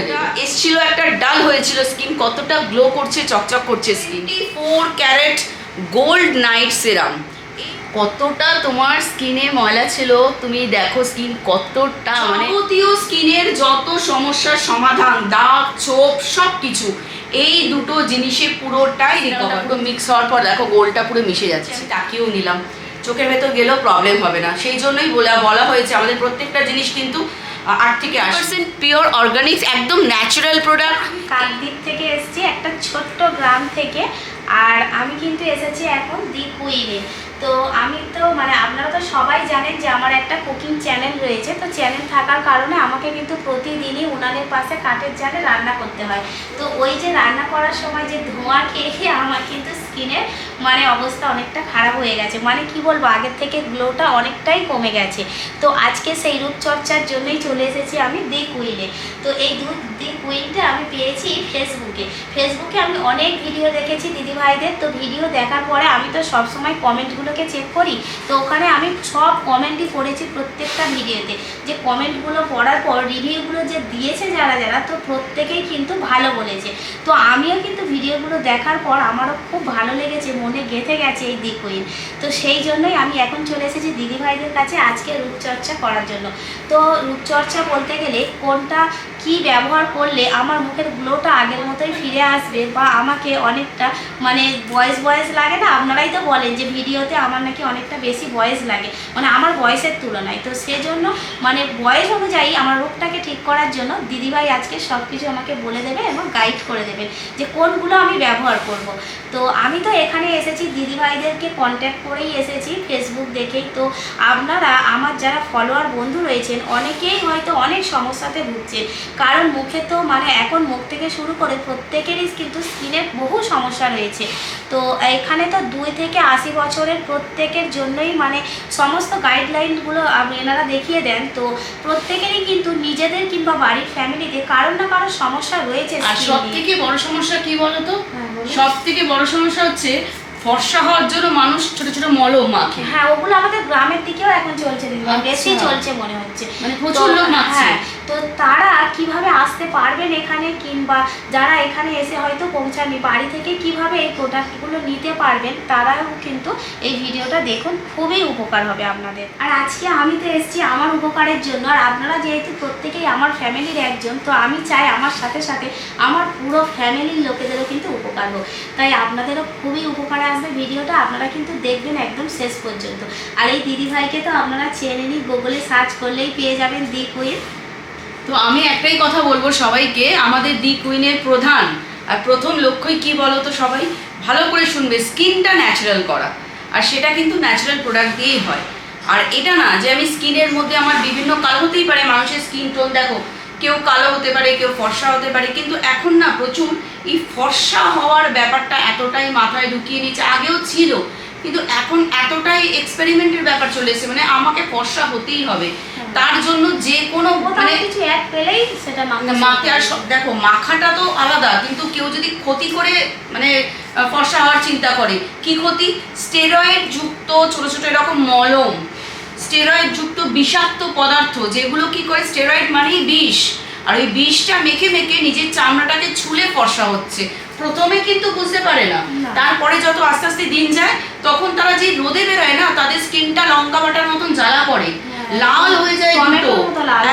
করে দেবে। এসছিল একটা ডাল হয়েছিল স্কিন কতটা গ্লো করছে চকচক করছে skin four carat gold night serum কতটা তোমার স্কিনে ময়লা ছিল তুমি দেখো স্কিন কতটা মানে যাবতীয় স্কিনের যত সমস্যার সমাধান দাগ ছোপ সব কিছু এই দুটো জিনিসে পুরোটাই রিকভার পুরো মিক্স হওয়ার পর দেখো গোলটা পুরো মিশে যাচ্ছে। আমি তাকিয়েও নিলাম। চোখের ভেতর গেলেও প্রবলেম হবে না। সেই জন্যই বলা বলা হয়েছে আমাদের প্রত্যেকটা জিনিস কিন্তু আট থেকে আশি পার্সেন্ট পিওর অর্গানিক্স একদম ন্যাচারাল প্রোডাক্ট কাকদ্বীপ থেকে এসেছি একটা ছোট্ট গ্রাম থেকে আর আমি কিন্তু এসেছি এখন দ্বীপুইরে তো আমি তো মানে আপনারা তো সবাই জানেন যে আমার একটা কুকিং চ্যানেল রয়েছে তো চ্যানেল থাকার কারণে আমাকে কিন্তু প্রতিদিনই উনানের পাশে কাঠের জালে রান্না করতে হয়। তো ওই যে রান্না করার সময় যে ধোঁয়া খেয়ে আমার কিন্তু স্কিনের মানে অবস্থা অনেকটা খারাপ হয়ে গেছে। মানে কি বলব, আগের থেকে গ্লোটা অনেকটাই কমে গেছে। তো আজকে সেই রূপচর্চার জন্যই চলে এসেছি আমি দি কুইনে তো এই দু দি কুইনটা আমি পেয়েছি ফেসবুকে ফেসবুকে আমি অনেক ভিডিও দেখেছি দিদিভাইদের। তো ভিডিও দেখার পরে আমি তো সবসময় কমেন্টগুলোকে চেক করি। তো ওখানে আমি সব কমেন্টই পড়েছি প্রত্যেকটা ভিডিওতে যে কমেন্টগুলো পড়ার পর রিভিউগুলো যে দিয়েছে যারা যারা, তো প্রত্যেকেই কিন্তু ভালো বলেছে। তো আমিও কিন্তু ভিডিওগুলো দেখার পর আমারও খুব ভালো লেগেছে, মনে গেঁথে গেছে এই দি কুইন। তো সেই জন্যই আমি এখন চলে এসেছি দিদিভাইদের কাছে আজকে রূপচর্চা করার জন্য। তো রূপচর্চা বলতে গেলে কোনটা কি ব্যবহার করলে আমার মুখের গ্লোটা আগের মতোই ফিরে আসবে বা আমাকে অনেকটা মানে বয়স বয়স লাগে না? আপনারাই তো বলেন যে ভিডিওতে আমার নাকি অনেকটা বেশি বয়স লাগে মানে আমার বয়সের তুলনায়। তো সেজন্য মানে বয়স অনুযায়ী আমার রোগটাকে ঠিক করার জন্য দিদিভাই আজকে সব কিছু আমাকে বলে দেবে এবং গাইড করে দেবেন যে কোনগুলো আমি ব্যবহার করব। তো আমি তো এখানে এসেছি, দিদিভাইদেরকে কন্ট্যাক্ট করেই এসেছি ফেসবুক দেখেই। তো আপনারা, আমার যারা ফলোয়ার বন্ধু রয়েছেন, অনেকেই হয়তো অনেক সমস্যাতে ভুগছেন। কারণ মুখে তো মানে এখন মুখ থেকে শুরু করে প্রত্যেকেরই কিন্তু স্কিনের বহু সমস্যা রয়েছে। তো এখানে তো দুই থেকে আশি বছরের প্রত্যেকের জন্যই মানে সমস্ত গাইডলাইনগুলো এনারা দেখিয়ে দেন। তো প্রত্যেকেরই কিন্তু নিজেদের কিংবা বাড়ির ফ্যামিলিতে কারোর না কারোর সমস্যা রয়েছে আর সব থেকে বড় সমস্যা কি বলতো? হ্যাঁ। সব থেকে বড় সমস্যা হচ্ছে ফর্সা হওয়ার জন্য মানুষ ছোট ছোট মলম মাখে। হ্যাঁ ওগুলো আমাদের গ্রামের দিকেও এখন চলছে আচ্ছা। বেশি চলছে মনে হচ্ছে। মানে প্রচুর লোক মাখছে। হ্যাঁ, তো তারা কীভাবে আসতে পারবেন এখানে কিংবা যারা এখানে এসে হয়তো পৌঁছাননি, বাড়ি থেকে কীভাবে এই প্রোডাক্টগুলো নিতে পারবেন, তারাও কিন্তু এই ভিডিওটা দেখুন, খুবই উপকার হবে আপনাদের। আর আজকে আমি তো এসেছি আমার উপকারের জন্য, আর আপনারা যেহেতু প্রত্যেকেই আমার ফ্যামিলির একজন, তো আমি চাই আমার সাথে সাথে আমার পুরো ফ্যামিলির লোকেদেরও কিন্তু উপকার হোক। তাই আপনাদেরও খুবই উপকারে আসবে ভিডিওটা, আপনারা কিন্তু দেখবেন একদম শেষ পর্যন্ত। আর এই দিদিভাইকে তো আপনারা চেনে নিন, গুগলে সার্চ করলেই পেয়ে যাবেন দি তো আমি একটাই কথা বলব সবাইকে, আমাদের দি কুইনের প্রধান আর প্রথম লক্ষ্যই কি বলো তো সবাই? ভালো করে শুনবে, স্কিনটা ন্যাচারাল করা। আর সেটা কিন্তু ন্যাচারাল প্রোডাক্ট দিয়েই হয়। আর এটা না যে আমি স্কিনের মধ্যে আমার বিভিন্ন কালো হতেই পারে, মানুষের স্কিন টোন দেখো, কেউ কালো হতে পারে, কেউ ফর্সা হতে পারে, কিন্তু এখন না প্রচুর এই ফর্সা হওয়ার ব্যাপারটা এতটাই মাথায় ঢুকিয়ে নিচ্ছে আগেও ছিল, কিন্তু এখন এতটাই এক্সপেরিমেন্টের ব্যাপার চলে এসেছে মানে আমাকে ফর্সা হতেই হবে। তার জন্য যে কোনো মানে কিছু অ্যাড পেলেই সেটা মাকে আর দেখো মাখাটা তো আলাদা কিন্তু কেউ যদি ক্ষতি করে মানে ফর্সা হওয়ার চিন্তা করে কি ক্ষতি স্টেরয়েড যুক্ত ছোট ছোট এরকম মলম স্টেরয়েড যুক্ত বিষাক্ত পদার্থ যেগুলো কি করে স্টেরয়েড মানেই বিষ আর ওই বিষটা মেখে মেখে নিজের চামড়াটাকে ছুলে ফর্সা হচ্ছে প্রথমে কিন্তু বুঝতে পারে না। তারপরে যত আস্তে আস্তে দিন যায় তখন তারা যে রোদে বেরোয় না তাদের স্কিনটা লঙ্কা বাটার মতন জ্বালা পড়ে। লাল হয়ে যায় দুটো। মতো।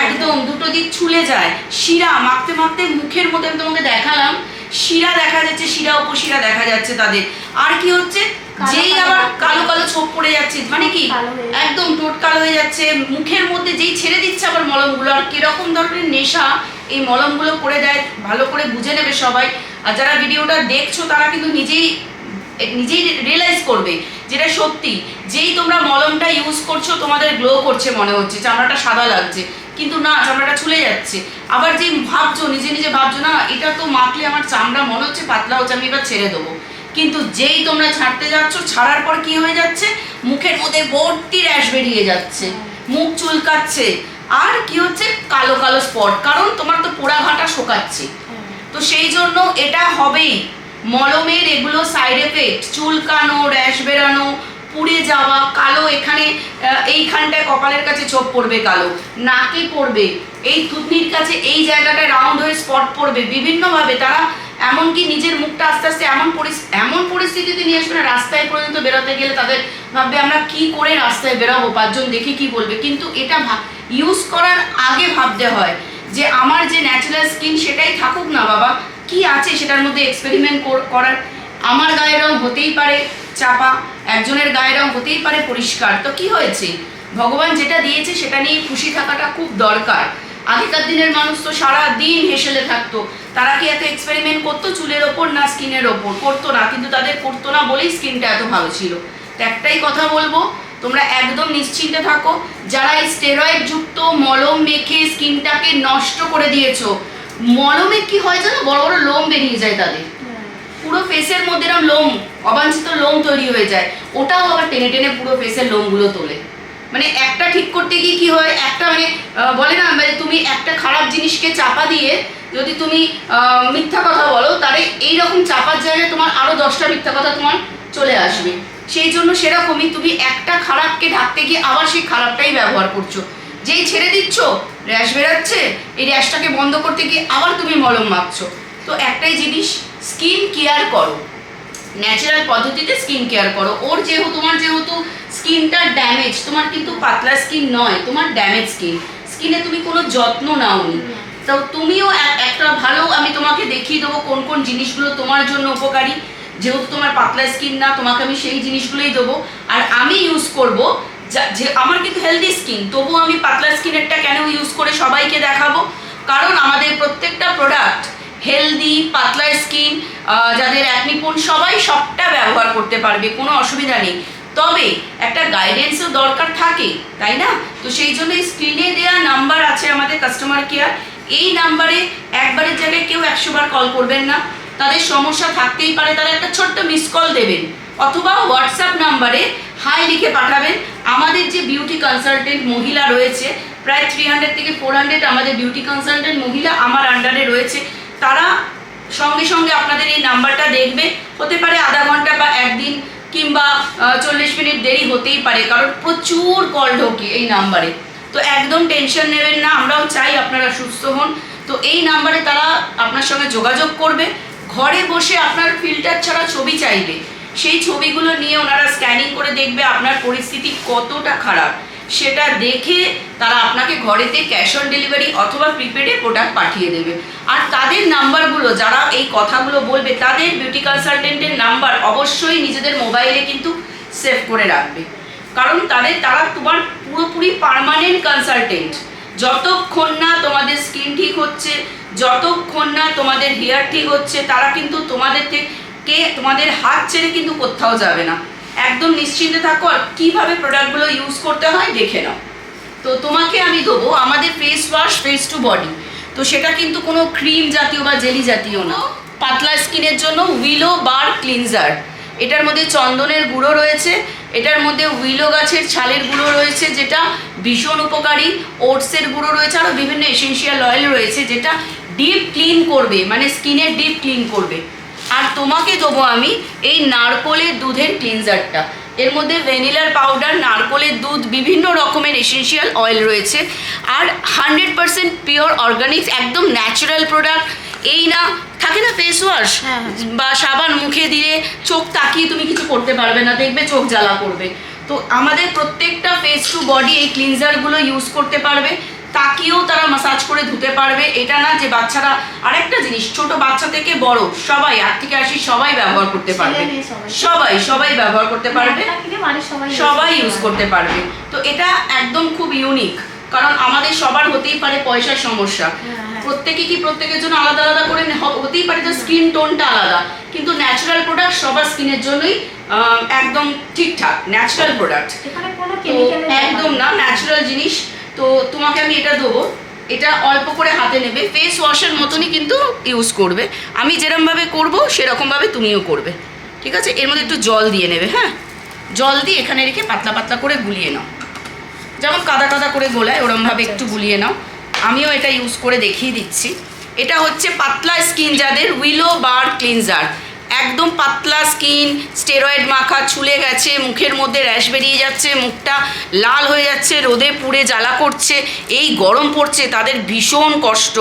একদম দুটো দিক ছুলে যায়। শিরা মাখতে মাখতে মুখের মধ্যে আমি তোমাকে দেখালাম শিরা দেখা যাচ্ছে শিরা উপশিরা দেখা যাচ্ছে তাদের। আর কি হচ্ছে? যেই আবার কালো। কালো ছোপ পড়ে যাচ্ছে মানে কি। একদম টোট কালো হয়ে যাচ্ছে। মুখের মধ্যে যেই ছেড়ে দিচ্ছে আবার মলমগুলো আর কীরকম ধরনের নেশা এই মলমগুলো করে দেয় ভালো করে বুঝে নেবে সবাই। আর যারা ভিডিওটা দেখছ তারা কিন্তু নিজেই নিজেই রিয়েলাইজ করবে যেটা সত্যি যেই তোমরা মলমটা ইউজ করছ তোমাদের গ্লো করছে মনে হচ্ছে চামড়াটা সাদা লাগছে। কিন্তু না চামড়াটা ছুলে যাচ্ছে। আবার যে ভাবছ নিজে নিজে ভাবছ না এটা তো মাখলে আমার চামড়া মনে হচ্ছে পাতলা হচ্ছে আমি এবার ছেড়ে দেবো। কিন্তু যেই তোমরা ছাড়তে যাচ্ছ ছাড়ার পর কি হয়ে যাচ্ছে? মুখের মধ্যে ভর্তি র্যাশ বেরিয়ে যাচ্ছে। মুখ চুলকাচ্ছে। আর কি হচ্ছে? কালো কালো স্পট কারণ তোমার তো পোড়া ঘাটা শোকাচ্ছে তো সেই জন্য এটা হবেই। মলমের এগুলো সাইড এফেক্ট চুলকানো র্যাশ বেরানো, পুড়ে যাওয়া, কালো এখানে এইখানটায় কপালের কাছে ছোপ পড়বে কালো, নাকে পড়বে, এই থুতনির কাছে এই জায়গাটায় রাউন্ড হয়ে স্পট পড়বে। বিভিন্নভাবে তারা এমনকি নিজের মুখটা আস্তে আস্তে এমন এমন পরিস্থিতিতে নিয়ে আসবে না, রাস্তায় পর্যন্ত বেরোতে গেলে তাদের ভাববে, আমরা কি করে রাস্তায় বেরোবো? পাঁচজন দেখে কি বলবে? কিন্তু এটা ইউজ করার আগে ভাবতে হয় যে, আমার যে ন্যাচারাল স্কিন সেটাই থাকুক না বাবা। কি আছে সেটার মধ্যে এক্সপেরিমেন্ট করার? আমার গায়ের রং হতেই পারে চাপা, একজনের গায়ের রং হতেই পারে পরিষ্কার। তো কি হয়েছে? ভগবান যেটা দিয়েছে সেটা নিয়ে খুশি থাকাটা খুব দরকার। আগেকার দিনের মানুষ তো সারা দিন হেসেলে থাকতো। তারা কি এত এক্সপেরিমেন্ট করতো চুলের ওপর না স্কিনের ওপর? করতো না, কিন্তু তাদের করতো না বলেই স্কিনটা এত ভালো ছিল। তো একটাই কথা বলব, তোমরা একদম নিশ্চিন্তে থাকো। যারা এই স্টেরয়েড যুক্ত মলম মেখে স্কিনটাকে নষ্ট করে দিয়েছ মলমে কি হয় জানো? বড় বড় লোম বেরিয়ে যায় তাদের। পুরো ফেসের মধ্যে এরকম লোম অবাঞ্ছিত লোম তৈরি হয়ে যায়। ওটাও আবার টেনে টেনে পুরো ফেসের লোমগুলো তোলে। মানে একটা ঠিক করতে গিয়ে কি হয়? একটা মানে বলে না মানে তুমি একটা খারাপ জিনিসকে চাপা দিয়ে যদি তুমি মিথ্যা কথা বলো তাহলে এইরকম চাপার জায়গায় তোমার আরও দশটা মিথ্যা কথা তোমার চলে আসবে। সেই জন্য সেরকমই তুমি একটা খারাপকে ঢাকতে গিয়ে আবার সেই খারাপটাই ব্যবহার করছ। যেই ছেড়ে দিচ্ছ র্যাশ বেরাচ্ছে, এই র্যাশটাকে বন্ধ করতে গিয়ে আবার তুমি মলম মাখছো তো একটাই জিনিস স্কিন কেয়ার করো। ন্যাচারাল পদ্ধতিতে স্কিন কেয়ার করো। ওর যেহেতু, তোমার যেহেতু স্কিনটা ড্যামেজ তোমার কিন্তু পাতলা স্কিন নয়, তোমার ড্যামেজ স্কিন স্কিনে তুমি কোনো যত্ন নাওনি। তো তুমিও এক- একটা ভালো আমি তোমাকে দেখিয়ে দেবো কোন কোন জিনিসগুলো তোমার জন্য উপকারী। যেহেতু তোমার পাতলা স্কিন না, তোমাকে আমি সেই জিনিসগুলোই দেবো। আর আমি ইউজ করব যা- আমার কিন্তু হেলদি স্কিন তবু আমি পাতলা স্কিনেরটা কেন ইউজ করে সবাইকে দেখাবো? কারণ আমাদের প্রত্যেকটা প্রোডাক্ট হেলদি পাতলা স্কিন যাদের অ্যাকনিপুন সবাই সবটা ব্যবহার করতে পারবে, কোনো অসুবিধা নেই। তবে একটা গাইডেন্সও দরকার থাকে, তাই না? তো সেই জন্য স্ক্রিনে দেওয়া নাম্বার আছে আমাদের কাস্টমার কেয়ার এই নাম্বারে একবারের জায়গায় কেউ একশোবার কল করবেন না। তাদের সমস্যা থাকতেই পারে, তারা একটা ছোট্ট মিস কল দেবেন। অথবা হোয়াটসঅ্যাপ নাম্বারে হাই লিখে পাঠাবেন। আমাদের যে বিউটি কনসালটেন্ট মহিলা রয়েছে, প্রায় থ্রি হান্ড্রেড থেকে ফোর হান্ড্রেড আমাদের বিউটি কনসালটেন্ট মহিলা আমার আন্ডারে রয়েছে। তারা সঙ্গে সঙ্গে আপনাদের এই নাম্বারটা দেখবে। হতে পারে আধা ঘণ্টা বা একদিন কিংবা চল্লিশ মিনিট দেরি হতেই পারে, কারণ প্রচুর কল ঢোকে এই নাম্বারে। তো একদম টেনশন নেবেন না, আমরাও চাই আপনারা সুস্থ হন। তো এই নাম্বারে তারা আপনার সঙ্গে যোগাযোগ করবে। ঘরে বসে আপনার ফিল্টার ছাড়া ছবি চাইবে। সেই ছবিগুলো নিয়ে ওনারা স্ক্যানিং করে দেখবে আপনার পরিস্থিতি কতটা খারাপ। সেটা দেখে তারা আপনাকে ঘরেতে ক্যাশ অন ডেলিভারি অথবা প্রিপেডে প্রোডাক্ট পাঠিয়ে দেবে। আর তাদের নাম্বারগুলো, যারা এই কথাগুলো বলবে, তাদের বিউটি কনসালটেন্টের নাম্বার অবশ্যই নিজেদের মোবাইলে কিন্তু সেভ করে রাখবে। কারণ তাদের, তারা তোমার পুরোপুরি পার্মানেন্ট কনসালটেন্ট যতক্ষণ না তোমাদের স্কিন ঠিক হচ্ছে, যতক্ষণ না তোমাদের হেয়ার ঠিক হচ্ছে, তারা কিন্তু তোমাদের থেকে তোমাদের হাত ছেড়ে কিন্তু কোথাও যাবে না। একদম নিশ্চিন্তে থাকো আর কীভাবে প্রোডাক্টগুলো ইউজ করতে হয় দেখে নাও। তো তোমাকে আমি দেবো আমাদের face wash face to body তো সেটা কিন্তু কোনো ক্রিম জাতীয় বা জেলি জাতীয় না। পাতলা স্কিনের জন্য উইলো বার ক্লিনজার এটার মধ্যে চন্দনের গুঁড়ো রয়েছে। এটার মধ্যে উইলো গাছের ছালের গুঁড়ো রয়েছে, যেটা ভীষণ উপকারী। ওটসের গুঁড়ো রয়েছে আরও বিভিন্ন এসেন্সিয়াল অয়েল রয়েছে, যেটা ডিপ ক্লিন করবে মানে স্কিনের ডিপ ক্লিন করবে। আর তোমাকে দেবো আমি এই নারকোলের দুধের ক্লিনজারটা। এর মধ্যে ভ্যানিলার পাউডার নারকোলের দুধ বিভিন্ন রকমের এসেন্সিয়াল অয়েল রয়েছে। আর হান্ড্রেড পার্সেন্ট পিওর অর্গানিক একদম ন্যাচারাল প্রোডাক্ট এই না থাকে না ফেস ওয়াশ হ্যাঁ, হ্যাঁ। বা সাবান মুখে দিলে চোখ তাকিয়ে তুমি কিছু করতে পারবে না দেখবে চোখ জ্বালা করবে। তো আমাদের প্রত্যেকটা ফেস টু বডি এই ক্লিনজারগুলো ইউজ করতে পারবে। তাকিয়েও তারা মাসাজ করে ধুতে পারবে। এটা না যে বাচ্চারা আরেকটা জিনিস ছোট বাচ্চা থেকে বড় সবাই আট থেকে আশি সবাই ব্যবহার করতে পারবে। সবাই। সবাই ব্যবহার করতে পারবে। কিনে বাড়ির সবাই ইউজ করতে পারবে। তো এটা একদম খুব ইউনিক কারণ আমাদের সবার হতেই পারে পয়সার সমস্যা। হ্যাঁ, হ্যাঁ। প্রত্যেকে কি প্রত্যেকের জন্য আলাদা আলাদা করে হতেই পারে যে স্কিন টোনটা আলাদা। কিন্তু ন্যাচারাল প্রোডাক্ট সবার স্কিনের জন্যই একদম ঠিকঠাক ন্যাচারাল প্রোডাক্ট একদম না ন্যাচারাল জিনিস তো তোমাকে আমি এটা দেবো। এটা অল্প করে হাতে নেবে। ফেস ওয়াশের মতনই কিন্তু ইউজ করবে। আমি যেরমভাবে করব, সেরকমভাবে তুমিও করবে। ঠিক আছে? এর মধ্যে একটু জল দিয়ে নেবে হ্যাঁ? জল দিয়ে এখানে রেখে পাতলা পাতলা করে গুলিয়ে নাও। যেমন কাদা কাদা করে গোলায়, ওরমভাবে একটু গুলিয়ে নাও। আমিও এটা ইউজ করে দেখিয়ে দিচ্ছি। এটা হচ্ছে পাতলা স্কিন যাদের উইলো বার ক্লিনজার একদম পাতলা স্কিন স্টেরয়েড মাখা ছুলে গেছে মুখের মধ্যে র্যাশ বেরিয়ে যাচ্ছে মুখটা লাল হয়ে যাচ্ছে রোদে পুড়ে জ্বালা করছে এই গরম পড়ছে তাদের ভীষণ কষ্ট।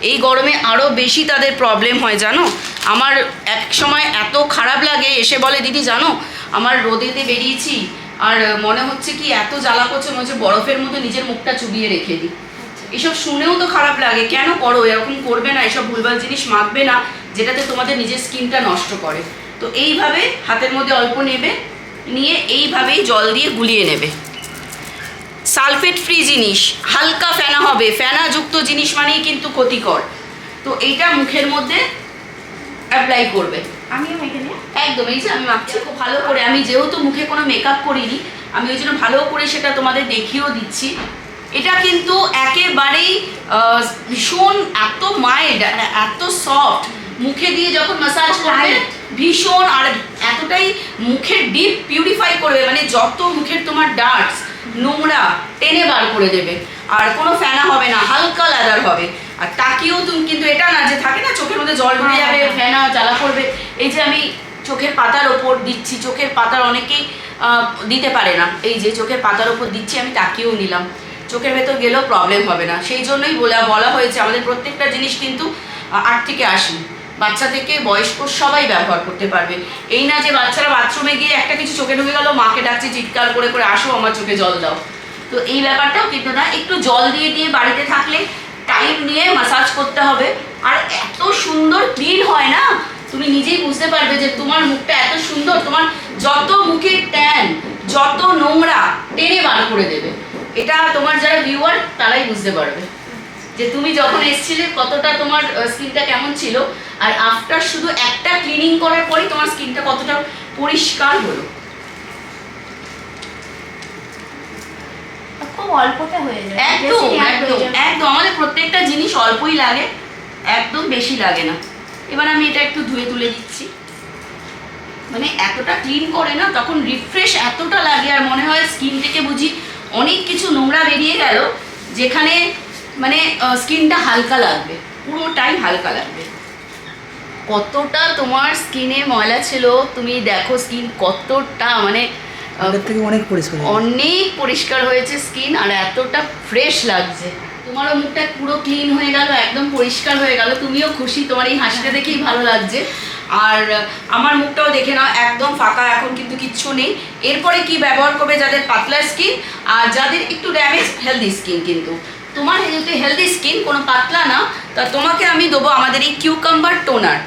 এই গরমে আরও বেশি তাদের প্রবলেম হয় জানো? আমার এক সময় এত খারাপ লাগে এসে বলে দিদি জানো আমার রোদেতে বেরিয়েছি আর মনে হচ্ছে কি এত জ্বালা করছে মনে হচ্ছে বরফের মতো নিজের মুখটা চুবিয়ে রেখে দিই। এসব শুনেও তো খারাপ লাগে কেন করো? এরকম করবে না এসব ভুলভাল জিনিস মাখবে না। যেটাতে তোমাদের নিজের স্কিনটা নষ্ট করে। তো এইভাবে হাতের মধ্যে অল্প নেবে নিয়ে এইভাবেই জল দিয়ে গুলিয়ে নেবে। সালফেট ফ্রি জিনিস হালকা ফেনা হবে। ফেনাযুক্ত জিনিস মানেই কিন্তু ক্ষতিকর। তো এইটা মুখের মধ্যে অ্যাপ্লাই করবে। আমিও এখানে। একদম এই যে আমি মাখছি খুব ভালো করে। আমি যেহেতু মুখে কোনো মেকআপ করিনি আমি ওই জন্য ভালো করে সেটা তোমাদের দেখিয়েও দিচ্ছি। এটা কিন্তু একেবারেই ভীষণ এত মাইল্ড এত সফট মুখে দিয়ে যখন মাসাজ করবে Light. ভীষণ আর এতটাই মুখের ডিপ পিউরিফাই করবে মানে যত মুখের তোমার ডার্টস নোংরা টেনে বার করে দেবে। আর কোনো ফেনা হবে না হালকা লাদার হবে। আর তাকিয়েও তুমি কিন্তু এটা না যে থাকে না চোখের মধ্যে জল ঢুকে যাবে হ্যাঁ, হ্যাঁ। ফেনা জ্বালা করবে। এই যে আমি চোখের পাতার ওপর দিচ্ছি চোখের পাতার অনেকেই দিতে পারে না। এই যে চোখের পাতার ওপর দিচ্ছি আমি তাকিয়েও নিলাম। চোখের ভেতর গেলেও প্রবলেম হবে না। সেই জন্যই বলা বলা হয়েছে আমাদের প্রত্যেকটা জিনিস কিন্তু আট থেকে আশি। বাচ্চা থেকে বয়স্ক সবাই ব্যবহার করতে পারবে। এই না যে বাচ্চারা বাথরুমে গিয়ে একটা কিছু চোখে ঢুকে গেল, মাকে ডাকছে, চিৎকার করে করে আসো, আমার চোখে জল দাও। তো এই ব্যাপারটাও কিন্তু না, একটু জল দিয়ে দিয়ে বাড়িতে থাকলে টাইম নিয়ে মাসাজ করতে হবে। আর এত সুন্দর ক্লিন হয় না, তুমি নিজেই বুঝতে পারবে যে তোমার মুখটা এত সুন্দর, তোমার যত মুখের ট্যান যত নোংরা টেনে বার করে দেবে। এটা তোমার যারা ভিউয়ার তারাই বুঝতে পারবে। যে তুমি যখন এসেছিলে কতটা তোমার স্কিনটা কেমন ছিল? আর আফটার শুধু একটা ক্লিনিং করার পরেই তোমার স্কিনটা কতটা পরিষ্কার হলো? খুব অল্পতে হয়ে যায়। একদম একদম একদম। আমাদের প্রত্যেকটা জিনিস অল্পই লাগে একদম বেশি লাগে না। এবার আমি এটা একটু ধুয়ে তুলে দিচ্ছি। মানে এতটা ক্লিন করে না তখন রিফ্রেশ এতটা লাগে আর মনে হয় স্কিন থেকে বুঝি অনেক কিছু নোংরা বেরিয়ে গেল যেখানে মানে স্কিনটা হালকা লাগবে। পুরোটাই হালকা লাগবে। কতটা তোমার স্কিনে ময়লা ছিল তুমি দেখো স্কিন কতটা মানে থেকে অনেক পরিষ্কার। অনেক পরিষ্কার হয়েছে স্কিন আর এতটা ফ্রেশ লাগছে। তোমারও মুখটা পুরো ক্লিন হয়ে গেল একদম পরিষ্কার হয়ে গেল। তুমিও খুশি তোমার এই হাসিটা দেখেই ভালো লাগছে। আর আমার মুখটাও দেখে নাও একদম ফাঁকা এখন কিন্তু কিচ্ছু নেই। এরপরে কি ব্যবহার করবে যাদের পাতলা স্কিন আর যাদের একটু ড্যামেজ হেলদি স্কিন কিন্তু? তোমার যেহেতু হেলদি স্কিন কোনো পাতলা না, তা তোমাকে আমি দেবো আমাদের এই cucumber toner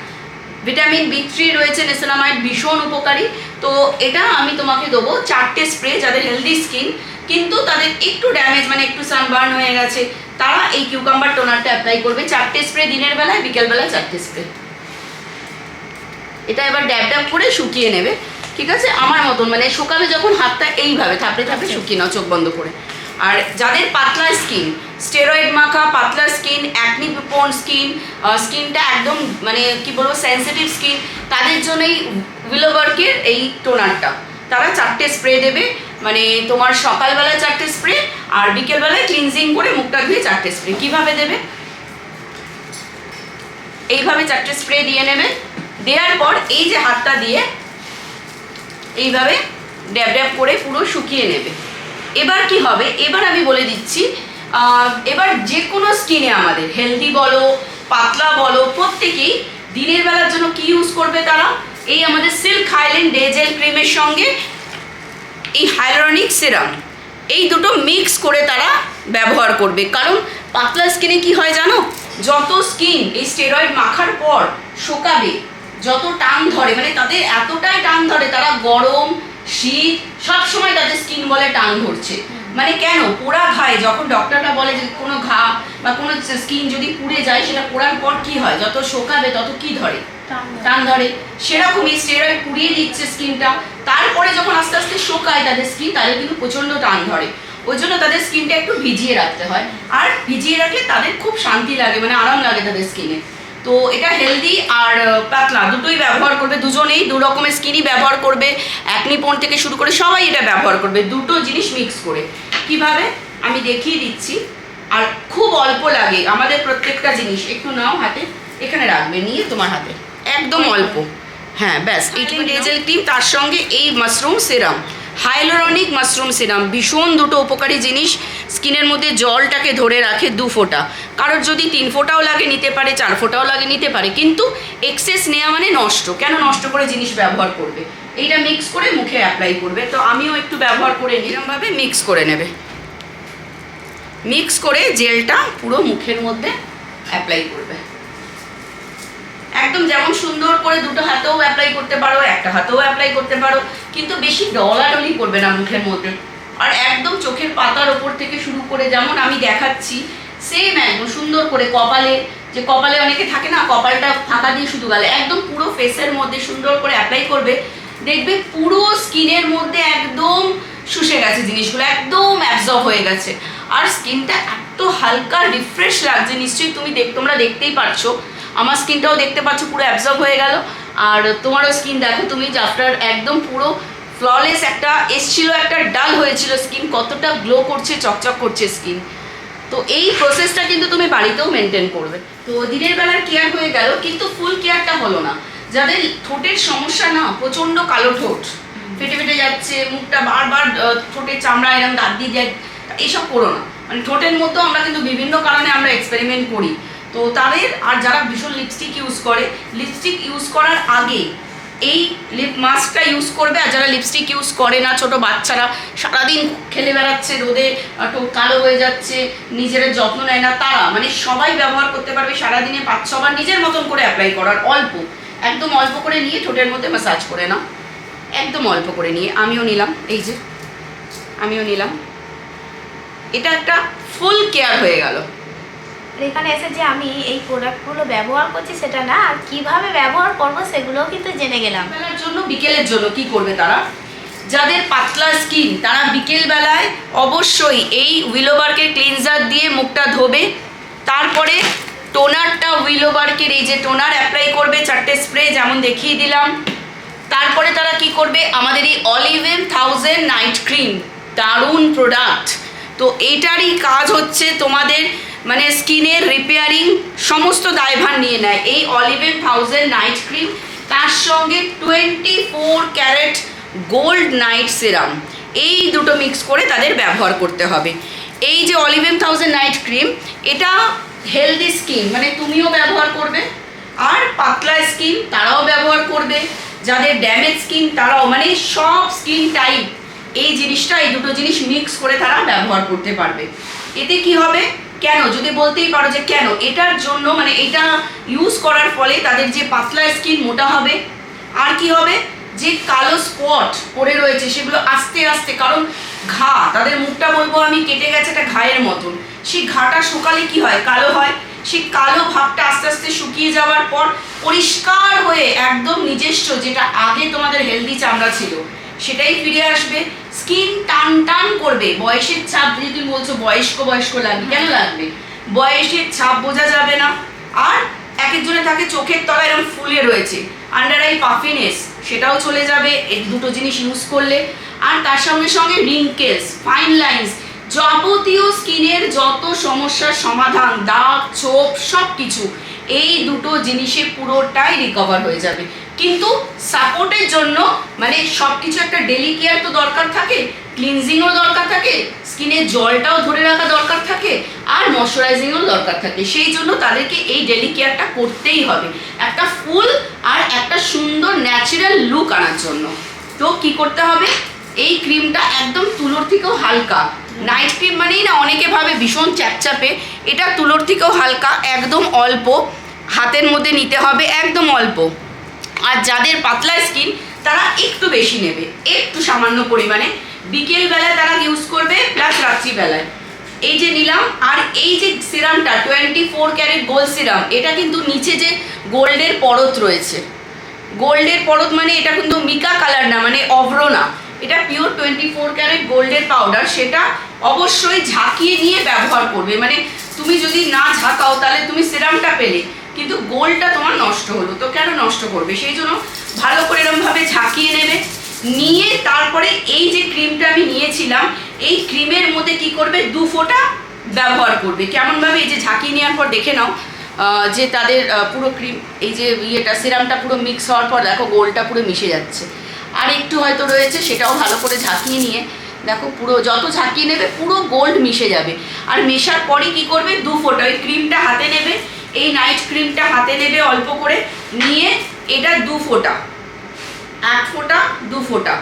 vitamin B three রয়েছে নেসেলামাইড ভীষণ উপকারী। তো এটা আমি তোমাকে দেবো চারটে স্প্রে যাদের হেলদি স্কিন কিন্তু তাদের একটু ড্যামেজ মানে একটু সানবার্ন হয়ে গেছে, তারা এই কিউকাম্বার টোনারটা অ্যাপ্লাই করবে। চারটে স্প্রে দিনের বেলায় বিকেলবেলায় চারটে স্প্রে এটা এবার ড্যাব ড্যাব করে শুকিয়ে নেবে। ঠিক আছে? আমার মতন মানে শুকাবে যখন হাতটা এইভাবে থাপড়ে থাপড়ে শুকিয়ে নাও, চোখ বন্ধ করে। আর যাদের পাতলা স্কিন স্টেরয়েড মাখা, পাতলা স্কিন অ্যাকনি পোন স্কিন স্কিনটা একদম মানে কি বলব সেন্সিটিভ স্কিন তাদের জন্য এই উইলোবার্কের এই টোনারটা তারা চারটে স্প্রে দেবে মানে তোমার সকালবেলায় চারটে স্প্রে আর বিকেলবেলায় ক্লিনজিং করে মুখটা ধুয়ে চারটে স্প্রে কীভাবে দেবে? এইভাবে চারটে স্প্রে দিয়ে নেবে। দেওয়ার পর এই যে হাতটা দিয়ে এইভাবে ড্যাব ড্যাব করে পুরো শুকিয়ে নেবে। এবার কি হবে? এবার আমি বলে দিচ্ছি এবার যে কোনো স্কিনে আমাদের হেলদি বলো, পাতলা বলো, প্রত্যেকেই দিনের বেলার জন্য কি ইউজ করবে তারা? এই আমাদের সিল্ক হাইল্যান্ড ডেজেল ক্রিমের সঙ্গে এই হাইলোরনিক সিরাম এই দুটো মিক্স করে তারা ব্যবহার করবে। কারণ পাতলা স্কিনে কি হয় জানো? যত স্কিন এই স্টেরয়েড মাখার পর শোকাবে, যত টান ধরে মানে তাদের এতটাই টান ধরে, তারা গরম শীত সব সময় তাদের স্কিন বলে টান ধরছে। মানে কেন? পোড়া ঘায়ে। যখন ডক্টররা বলে যে কোনো ঘা বা কোনো স্কিন যদি পুড়ে যায় সেটা পোড়ার পর কি হয়? যত শোকাবে তত কি ধরে? টান ধরে। সেরকমই স্টেরয়েড পুড়িয়ে দিচ্ছে স্কিনটা তারপরে যখন আস্তে আস্তে শোকায় তাদের স্কিন তাদের কিন্তু প্রচণ্ড টান ধরে। ওই জন্য তাদের স্কিনটা একটু ভিজিয়ে রাখতে হয়। আর ভিজিয়ে রাখলে তাদের খুব শান্তি লাগে মানে আরাম লাগে তাদের স্কিনে তো এটা হেলদি আর পাতলা। দুটোই ব্যবহার করবে দুজনেই দু রকমের স্কিনই ব্যবহার করবে অ্যাকনিপন থেকে শুরু করে সবাই এটা ব্যবহার করবে দুটো জিনিস মিক্স করে। কীভাবে? আমি দেখিয়ে দিচ্ছি। আর খুব অল্প লাগে আমাদের প্রত্যেকটা জিনিস। একটু নাও হাতে এখানে রাখবে নিয়ে তোমার হাতে। একদম অল্প। হ্যাঁ ব্যাস এইটুকু ডেজেল ক্রিম তার সঙ্গে এই mushroom serum hyaluronic mushroom serum, ভীষণ দুটো উপকারী জিনিস। স্কিনের মধ্যে জলটাকে ধরে রাখে দু ফোঁটা। কারোর যদি তিন ফোঁটাও লাগে, নিতে পারে, চার ফোঁটাও লাগে, নিতে পারে, কিন্তু এক্সেস নেওয়া মানে নষ্ট। কেন নষ্ট করে জিনিস ব্যবহার করবে? এইটা মিক্স করে মুখে অ্যাপ্লাই করবে। তো আমিও একটু ব্যবহার করে নিলামভাবে মিক্স করে নেবে। মিক্স করে জেলটা পুরো মুখের মধ্যে অ্যাপ্লাই করবে। একদম যেমন সুন্দর করে দুটো হাতেও অ্যাপ্লাই করতে পারো, একটা হাতেও অ্যাপ্লাই করতে পারো, কিন্তু বেশি ডলাডলি করবে না মুখের মধ্যে। আর একদম চোখের পাতার ওপর থেকে শুরু করে যেমন আমি দেখাচ্ছি সেম একদম সুন্দর করে কপালে, যে কপালে অনেকে থাকে না, কপালটা ফাঁকা দিয়ে শুধু গেলে, একদম পুরো ফেসের মধ্যে সুন্দর করে অ্যাপ্লাই করবে, দেখবে পুরো স্কিনের মধ্যে একদম শুষে গেছে জিনিসগুলো, একদম অ্যাবজর্ব হয়ে গেছে। আর স্কিনটা এত হালকা রিফ্রেশ লাগছে, নিশ্চয়ই তুমি দেখ, তোমরা দেখতেই পারছ। আমার স্কিনটাও দেখতে পাচ্ছ পুরো অ্যাবজর্ব হয়ে গেল। আর তোমারও স্কিন দেখো, তুমি আফটার একদম পুরো ফ্ললেস একটা, এসছিল একটা ডাল হয়েছিল স্কিন কতটা গ্লো করছে, চকচক করছে স্কিন তো এই প্রসেসটা কিন্তু তুমি বাড়িতেও মেনটেন করবে। তো দিনের বেলার কেয়ার হয়ে গেল, কিন্তু ফুল কেয়ারটা হলো না। যাদের ঠোঁটের সমস্যা না, প্রচণ্ড কালো ঠোঁট, ফেটে ফেটে যাচ্ছে, মুখটা বারবার ঠোঁটের চামড়া এরকম দাঁত দিয়ে যায় এইসব করো না। মানে ঠোঁটের মধ্যেও আমরা কিন্তু বিভিন্ন কারণে আমরা এক্সপেরিমেন্ট করি। তো তাদের, আর যারা ভীষণ লিপস্টিক ইউজ করে লিপস্টিক ইউজ করার আগে এই লিপ মাস্কটা ইউজ করবে, আর যারা লিপস্টিক ইউজ করে না, ছোট বাচ্চারা, সারাদিন খেলে বেড়াচ্ছে, রোদে একটু কালো হয়ে যাচ্ছে, নিজেরা যত্ন নেয় না তারা মানে সবাই ব্যবহার করতে পারবে সারাদিনে পাঁচ ছবার নিজের মতন করে অ্যাপ্লাই করার, অল্প। একদম অল্প করে নিয়ে ঠোঁটের মধ্যে ম্যাসাজ করে নাও। একদম অল্প করে নিয়ে, আমিও নিলাম, এই যে, আমিও নিলাম। এটা একটা ফুল কেয়ার হয়ে গেল। এখানে এসে যে আমি এই প্রোডাক্টগুলো ব্যবহার করছি সেটা না, আর কীভাবে ব্যবহার করব সেগুলোও কিন্তু জেনে গেলাম। বেলার জন্য, বিকেলের জন্য কি করবে তারা? যাদের পাতলা স্কিন তারা বিকেল বেলায় অবশ্যই এই উইলোবার্কের ক্লিনজার দিয়ে মুখটা ধোবে। তারপরে টোনারটা উইলোবার্কের এই যে টোনার অ্যাপ্লাই করবে, চারটে স্প্রে যেমন দেখিয়ে দিলাম। তারপরে তারা কি করবে? আমাদের এই অলিভেন থাউজেন্ড নাইট ক্রিম দারুণ প্রোডাক্ট তো এটারই কাজ হচ্ছে তোমাদের মানে স্কিনের রিপেয়ারিং সমস্ত দায়ভার নিয়ে নেয়। এই অলিভেন থাউজেন্ড নাইট ক্রিম তার সঙ্গে twenty four carat gold night serum এই দুটো মিক্স করে তাদের ব্যবহার করতে হবে। এই যে অলিভেন থাউজেন্ড নাইট ক্রিম এটা হেলদি স্কিন মানে তুমিও ব্যবহার করবে, আর পাতলা স্কিন তারাও ব্যবহার করবে। যাদের ড্যামেজ স্কিন তারাও মানে সব স্কিন টাইপ এই জিনিসটা, এই দুটো জিনিস মিক্স করে তারা ব্যবহার করতে পারবে। এতে কি হবে? কেন? যদি বলতেই পারো যে কেন? এটার জন্য মানে এটা ইউজ করার ফলে তাদের যে পাতলা স্কিন মোটা হবে। আর কি হবে? যে কালো স্পট পড়ে রয়েছে, সেগুলো আস্তে আস্তে, কারণ ঘা, তাদের মুখটা বলব আমি, কেটে গেছে একটা ঘায়ের মতন। সেই ঘাটা শুকালে কি হয়? কালো হয়। সেই কালো ভাবটা আস্তে আস্তে শুকিয়ে যাওয়ার পর পরিষ্কার হয়ে একদম নিজস্ব, যেটা আগে তোমাদের হেলদি চামড়া ছিল সেটাই ফিরে আসবে। স্কিন টান টান করবে। বয়সের ছাপ যদি তুমি বলছো বয়স্ক বয়স্ক লাগবে কেন লাগবে? বয়সের ছাপ বোঝা যাবে না। আর এক একজনে থাকে চোখের তলায় এরকম ফুলে রয়েছে। আন্ডার আই পাফিনেস সেটাও চলে যাবে। এই দুটো জিনিস ইউজ করলে। আর তার সঙ্গে সঙ্গে রিঙ্কেলস ফাইন লাইন্স যাবতীয় স্কিনের যত সমস্যার সমাধান, দাগ, ছোপ সব কিছু এই দুটো জিনিসে পুরোটাই রিকভার হয়ে যাবে। কিন্তু সাপোর্টের জন্য মানে সব কিছু একটা ডেলি কেয়ার তো দরকার থাকে ক্লিনজিংও দরকার থাকে, স্কিনের জলটাও ধরে রাখা দরকার থাকে, আর ময়শ্চারাইজিংও দরকার থাকে। সেই জন্য তাদেরকে এই ডেলি কেয়ারটা করতেই হবে। একটা ফুল আর একটা সুন্দর ন্যাচারাল লুক আনার জন্য। তো কি করতে হবে? এই ক্রিমটা একদম তুলোর থেকেও হালকা। নাইট ক্রিম মানেই না অনেকে ভাবে ভীষণ চ্যাপচ্যাপে। এটা তুলোর থেকেও হালকা, একদম অল্প। হাতের মধ্যে নিতে হবে একদম অল্প। আর যাদের পাতলা স্কিন তারা একটু বেশি নেবে। একটু সামান্য পরিমাণে। বিকেলবেলায় তারা ইউজ করবে প্লাস রাত্রিবেলায় এই যে নিলাম, আর এই যে সিরামটা twenty four carat gold serum এটা কিন্তু নিচে যে গোল্ডের পরত রয়েছে। গোল্ডের পরত মানে এটা কিন্তু মিকা কালার না মানে অভ্র না। এটা পিওর টোয়েন্টি ফোর ক্যারেট গোল্ডের পাউডার সেটা অবশ্যই ঝাঁকিয়ে নিয়ে ব্যবহার করবে। মানে তুমি যদি না ঝাঁকাও, তাহলে তুমি সিরামটা পেলে। কিন্তু গোলটা তোমার নষ্ট হলো, তো কেন নষ্ট করবে? সেই জন্য ভালো করে এরমভাবে ঝাঁকিয়ে নেবে। নিয়ে তারপরে এই যে ক্রিমটা আমি নিয়েছিলাম, এই ক্রিমের মধ্যে কি করবে? দু ফোঁটা ব্যবহার করবে। কেমনভাবে এই যে ঝাঁকিয়ে নেওয়ার পর দেখে নাও যে তাদের পুরো ক্রিম, এই যে ইয়েটা, সিরামটা পুরো মিক্স হওয়ার পর দেখো গোলটা পুরো মিশে যাচ্ছে। আর একটু হয়তো রয়েছে, সেটাও ভালো করে ঝাঁকিয়ে নিয়ে দেখো পুরো যত ঝাঁকিয়ে নেবে, পুরো গোল্ড মিশে যাবে। আর মেশার পরে কি করবে? দু ফোঁটা, ওই ক্রিমটা হাতে নেবে, এই নাইট ক্রিমটা হাতে নেবে অল্প করে, নিয়ে এটা দু ফোঁটা, এক ফোঁটা, দু ফোঁটা,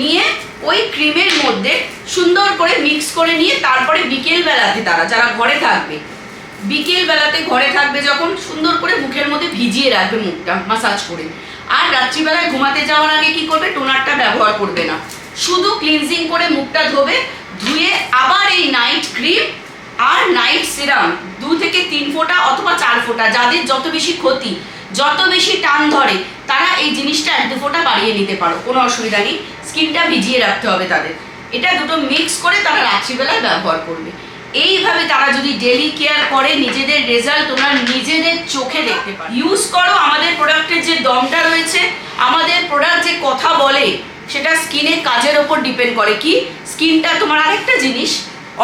নিয়ে ওই ক্রিমের মধ্যে সুন্দর করে মিক্স করে নিয়ে তারপরে বিকেল বেলাতে তারা, যারা ঘরে থাকবে বিকেল বেলাতে ঘরে থাকবে যখন, সুন্দর করে মুখের মধ্যে ভিজিয়ে রাখবে মুখটা মাসাজ করে। আর রাত্রিবেলায় ঘুমাতে যাওয়ার আগে কি করবে? টোনারটা ব্যবহার করবে না। শুধু ক্লিনজিং করে মুখটা ধোবে, ধুয়ে আবার এই নাইট ক্রিম আর নাইট সিরাম দু থেকে তিন ফোঁটা অথবা চার ফোঁটা, যাদের যত বেশি ক্ষতি, যত বেশি টান ধরে, তারা এই জিনিসটা এক দু ফোঁটা বাড়িয়ে নিতে পারো, কোনো অসুবিধা নেই। স্কিনটা ভিজিয়ে রাখতে হবে তাদের। এটা দুটো মিক্স করে তারা রাত্রিবেলায় ব্যবহার করবে। এইভাবে তারা যদি ডেলি কেয়ার করে, নিজেদের রেজাল্ট তোমরা নিজেদের চোখে দেখতে পারো। ইউজ করো আমাদের প্রোডাক্টের যে দমটা রয়েছে, আমাদের প্রোডাক্ট যে কথা বলে সেটা স্কিনের কাজের ওপর ডিপেন্ড করে। কি? স্কিনটা তোমার আরেকটা জিনিস।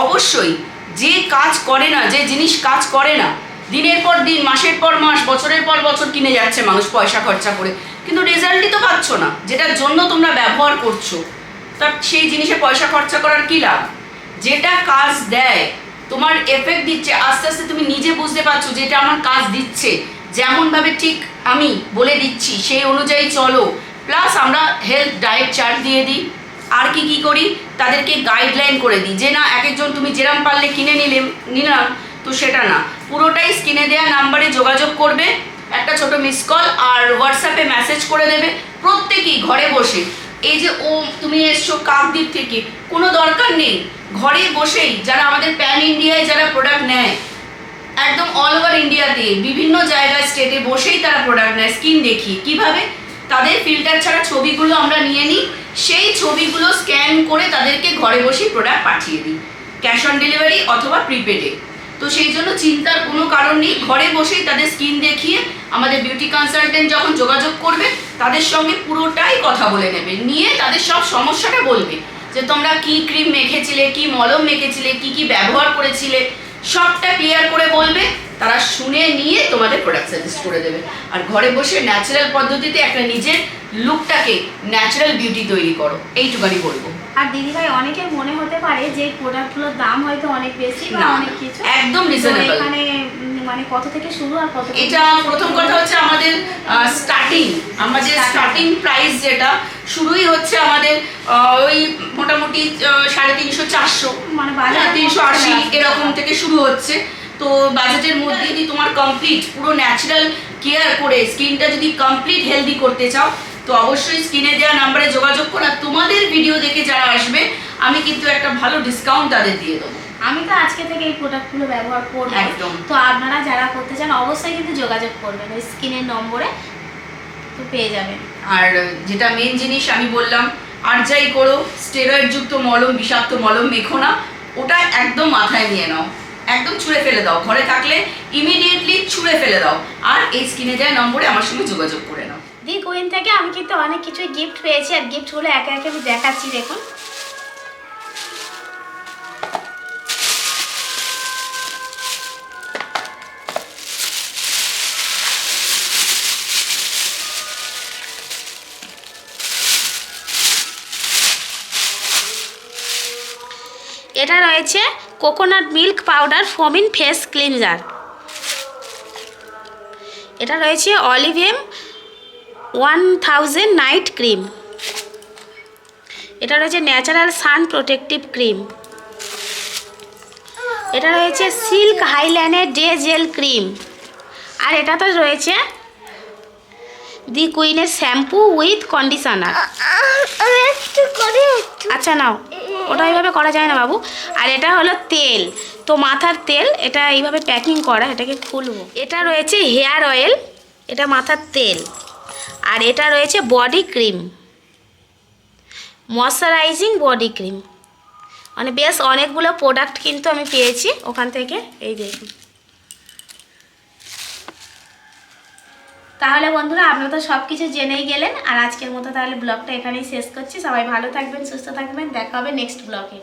অবশ্যই, যে কাজ করে না, যে জিনিস কাজ করে না, দিনের পর দিন, মাসের পর মাস, বছরের পর বছর কিনে যাচ্ছে মানুষ পয়সা খরচা করে। কিন্তু রেজাল্টই তো পাচ্ছ না, যেটার জন্য তোমরা ব্যবহার করছ। তা সেই জিনিসে পয়সা খরচা করার কি লাভ? যেটা কাজ দেয়, তোমার এফেক্ট দিচ্ছে, আস্তে আস্তে তুমি নিজে বুঝতে পারছ যে এটা আমার কাজ দিচ্ছে। যেমনভাবে ঠিক আমি বলে দিচ্ছি, সেই অনুযায়ী চলো। প্লাস আমরা হেলথ ডায়েট চার্ট দিয়ে দিই। আর কি কি করি? তাদেরকে গাইডলাইন করে দিই। যে না এক একজন তুমি যেরাম পারলে কিনে নিলে, নিলাম, তো সেটা না। পুরোটাই স্ক্রিনে দেওয়া নাম্বারে যোগাযোগ করবে, একটা ছোট মিস কল আর হোয়াটসঅ্যাপে মেসেজ করে দেবে প্রত্যেকেই ঘরে বসে। এই যে ও, তুমি এসছো কাকদ্বীপ থেকে, কোনো দরকার নেই। ঘরে বসেই যারা আমাদের প্যান ইন্ডিয়ায় যারা প্রোডাক্ট নেয়, একদম অল ওভার ইন্ডিয়াতে বিভিন্ন জায়গায় স্টেটে বসেই তারা প্রোডাক্ট নেয় স্কিন দেখি। কীভাবে? তাদের ফিল্টার ছাড়া ছবিগুলো আমরা নিয়ে নিই, সেই ছবিগুলো স্ক্যান করে তাদেরকে ঘরে বসেই প্রোডাক্ট পাঠিয়ে দিই। ক্যাশ অন ডেলিভারি অথবা প্রিপেডে তো সেই জন্য চিন্তার কোনো কারণ নেই, ঘরে বসেই তাদের স্কিন দেখিয়ে আমাদের বিউটি কনসালটেন্ট যখন যোগাযোগ করবে, তাদের সঙ্গে পুরোটাই কথা বলে নেবে। নিয়ে তাদের সব সমস্যাটা বলবে যে তোমরা কি ক্রিম মেখেছিলে, কি মলম মেখেছিলে, কি কি ব্যবহার করেছিলে সবটা ক্লিয়ার করে বলবে তারা শুনে নিয়ে তোমাদের প্রোডাক্ট সাজেস্ট করে দেবে। আর ঘরে বসে ন্যাচারাল পদ্ধতিতে একটা নিজের লুকটাকে ন্যাচারাল বিউটি তৈরি করো এইটুকানি বলব। আর দিদিভাই অনেকের মনে হতে পারে যে প্রোডাক্টগুলোর দাম হয়তো অনেক বেশি বা অনেক কিছু। একদম রিজনেবল এখানে মানে কত থেকে শুরু আর কত এটা প্রথম কথা হচ্ছে আমাদের স্টার্টিং আমাদের স্টার্টিং প্রাইস যেটা শুরুই হচ্ছে আমাদের ওই মোটামুটি সাড়ে তিনশো চারশো মানে বাজারে তিনশো আশি এরকম থেকে শুরু হচ্ছে। তো বাজেটের মধ্যে যদি তোমার কমপ্লিট পুরো ন্যাচারাল কেয়ার করে স্কিনটা যদি কমপ্লিট হেলদি করতে চাও তো অবশ্যই স্ক্রিনে দেওয়া নাম্বারে যোগাযোগ করা। তোমাদের ভিডিও দেখে যারা আসবে আমি কিন্তু একটা ভালো ডিসকাউন্ট তাদের দিয়ে দেবো। আমি তো আজকে থেকে এই প্রোডাক্টগুলো ব্যবহার করব। একদম। তো আপনারা যারা করতে চান অবশ্যই কিন্তু যোগাযোগ করবেন। ওই স্ক্রিনের নম্বরে তো পেয়ে যাবেন। আর যেটা মেন জিনিস আমি বললাম আর যাই করো স্টেরয়েড যুক্ত মলম বিষাক্ত মলম মেখো না। ওটা একদম মাথায় নিয়ে নাও। একদম ছুঁড়ে ফেলে দাও। ঘরে থাকলে ইমিডিয়েটলি ছুঁড়ে ফেলে দাও। আর এই স্ক্রিনে দেওয়া নম্বরে আমার সঙ্গে যোগাযোগ করে নাও। দি কুইন থেকে আমি কিন্তু অনেক কিছুই গিফট পেয়েছি। আর গিফটগুলো একে একে আমি দেখাচ্ছি দেখুন। এটা রয়েছে coconut milk powder foaming face cleanser এটা রয়েছে Olivium one thousand night cream এটা রয়েছে ন্যাচারাল সান প্রোটেক্টিভ ক্রিম এটা রয়েছে সিল্ক হাইল্যান্ডের ডে জেল ক্রিম আর এটা তো রয়েছে দি কুইনের শ্যাম্পু উইথ কন্ডিশনার আচ্ছা নাও। ওটা এইভাবে করা যায় না বাবু। আর এটা হলো তেল। তো মাথার তেল, এটা এইভাবে প্যাকিং করা, এটাকে খুলবো। এটা রয়েছে হেয়ার অয়েল এটা মাথার তেল। আর এটা রয়েছে body cream moisturising body cream মানে বেশ অনেকগুলো প্রোডাক্ট কিন্তু আমি পেয়েছি ওখান থেকে, এই দেখুন। তাহলে বন্ধুরা, আপনারা তো সব কিছু জেনেই গেলেন। আর আজকের মতো তাহলে ব্লগটা এখানেই শেষ করছি। সবাই ভালো থাকবেন, সুস্থ থাকবেন। দেখা হবে নেক্সট ব্লগে